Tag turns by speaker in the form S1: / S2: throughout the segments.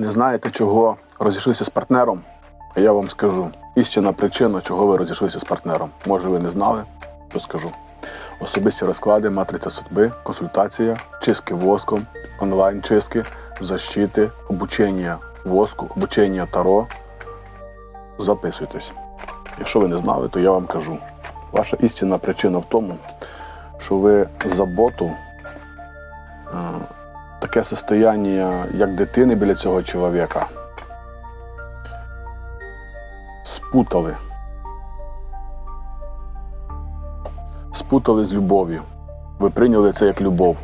S1: Не знаєте, чого розійшлися з партнером? Я вам скажу. Істинна причина, чого ви розійшлися з партнером. Може, ви не знали, то скажу. Особисті розклади, матриця судьби, консультація, чистки воском, онлайн-чистки, защити, обучення воску, обучення таро. Записуйтесь. Якщо ви не знали, то я вам кажу. Ваша істинна причина в тому, що ви заботу, е, таке состояння, як дитини біля цього чоловіка, спутали. Спутали з любов'ю. Ви прийняли це як любов.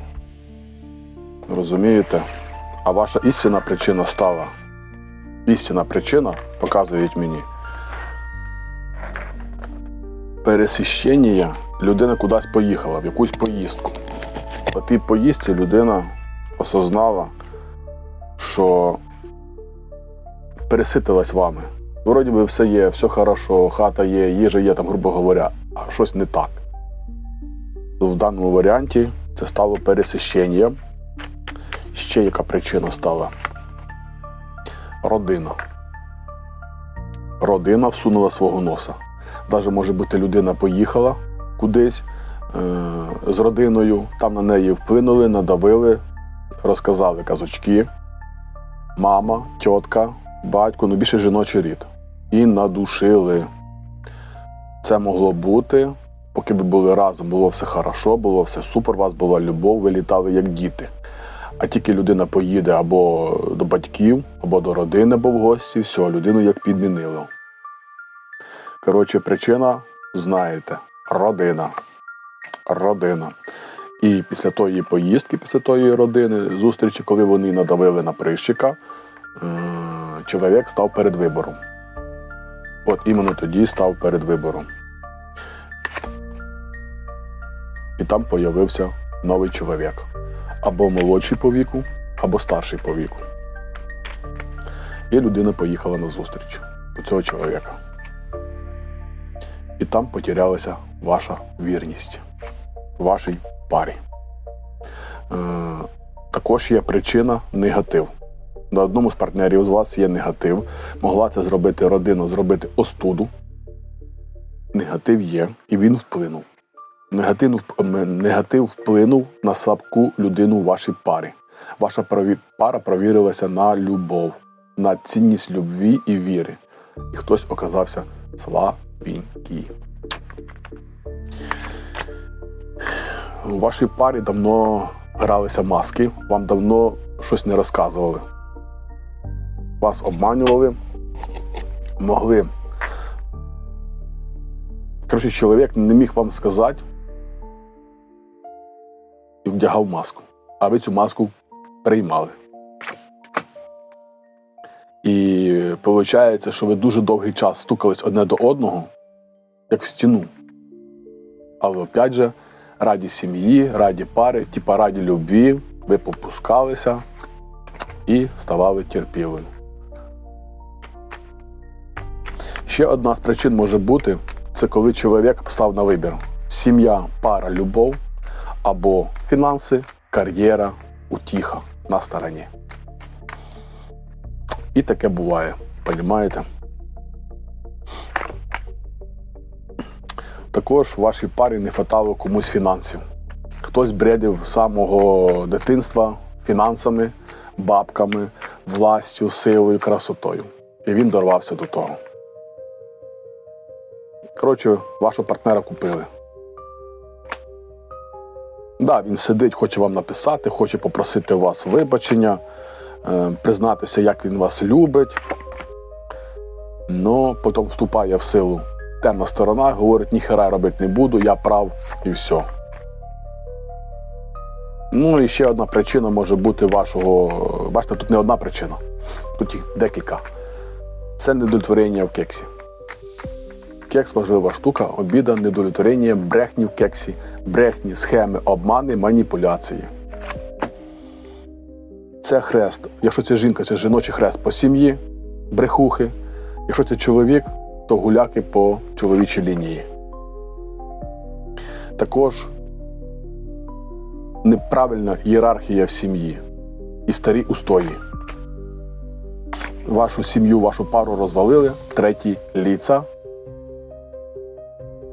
S1: Розумієте? А ваша істинна причина стала. Істинна причина, показують мені. Пересіщення людина кудись поїхала, в якусь поїздку. По тій поїздці людина осознала, що переситилась вами. Вроді би все є, все хорошо, хата є, їжа є, там, грубо говоря, а щось не так. В даному варіанті це стало пересищенням. Ще яка причина стала? Родина. Родина всунула свого носа. Навіть може бути людина поїхала кудись е- з родиною, там на неї вплинули, надавили, розказали казочки. Мама, тітка, батько, ну більше жіночий рід. І надушили. Це могло бути, поки ви були разом, було все хорошо, було все супер, у вас була любов, ви літали як діти. А тільки людина поїде або до батьків, або до родини, або в гості, все, людину як підмінило. Коротше, причина, знаєте, родина. Родина. І після тої поїздки, після тої родини, зустрічі, коли вони надавили на прищика, е, чоловік став перед вибором. От іменно тоді став перед вибором. І там появився новий чоловік. Або молодший по віку, або старший по віку. І людина поїхала на зустріч до цього чоловіка. І там потерялася ваша вірність вашій парі. Е, також є причина негатив. На одному з партнерів з вас є негатив. Могла це зробити родина, зробити остуду. Негатив є, і він вплинув. Негатив, негатив вплинув на слабку людину в вашій парі. Ваша пара провірилася на любов, на цінність любві і віри. І хтось оказався слабенький. У вашій парі давно гралися маски, вам давно щось не розказували. Вас обманювали, могли. Коротше, чоловік не міг вам сказати і вдягав маску. А ви цю маску приймали. І виходить, що ви дуже довгий час стукались одне до одного, як в стіну. Але опять же, раді сім'ї, раді пари, типа раді любві, ви попускалися і ставали терпілою. Ще одна з причин може бути це коли чоловік став на вибір: сім'я, пара, любов або фінанси, кар'єра, утіха на стороні. І таке буває, розумієте? Також в вашій парі не хватало комусь фінансів. Хтось бредив з самого дитинства фінансами, бабками, властю, силою, красотою. І він дорвався до того. Коротше, вашого партнера купили. Да, він сидить, хоче вам написати, хоче попросити у вас вибачення, е, признатися, як він вас любить. Ну, потім вступає в силу темна сторона, говорить, ніхера робити не буду, я прав і все. Ну і ще одна причина може бути вашого. Бачите, тут не одна причина, тут їх декілька. Це недовлетворення в кексі. Кекс важлива штука, обіда, недовлетворення, брехні в кексі, брехні, схеми, обмани, маніпуляції. Це хрест. Якщо це жінка, це жіночий хрест по сім'ї, брехухи. Якщо це чоловік, то гуляки по чоловічій лінії. Також неправильна ієрархія в сім'ї і старі устої. вашу сім'ю, вашу пару розвалили, треті ліца.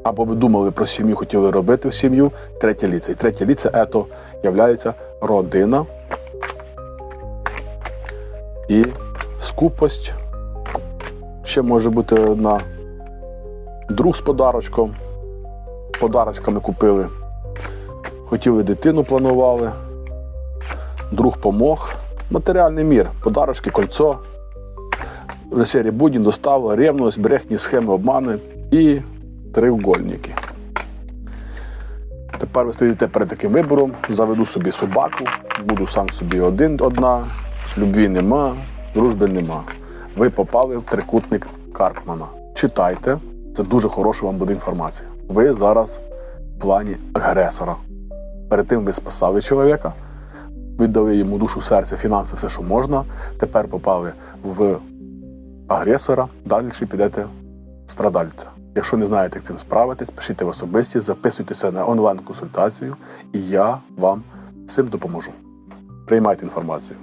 S1: Або ви думали про сім'ю, хотіли робити в сім'ю, третє ліце. І третє ліце ето являється родина і скупость. Ще може бути одна друг з подарочком. Подарочками купили. Хотіли дитину, планували. Друг помог. Матеріальний мір, подарочки, кольцо. Серії Будін достав ревність, брехні, схеми, обмани і триугольники. Тепер ви стоїте перед таким вибором. Заведу собі собаку, буду сам собі один одна, любві нема, дружби нема. Ви попали в трикутник Карпмана. Читайте, це дуже хороша вам буде інформація. Ви зараз в плані агресора. Перед тим ви спасали чоловіка, віддали йому душу, серце, фінанси, все, що можна. Тепер попали в агресора, далі підете в страдальця. Якщо не знаєте, як цим справитись, пишіть в особисті, записуйтеся на онлайн-консультацію, і я вам цим допоможу. Приймайте інформацію.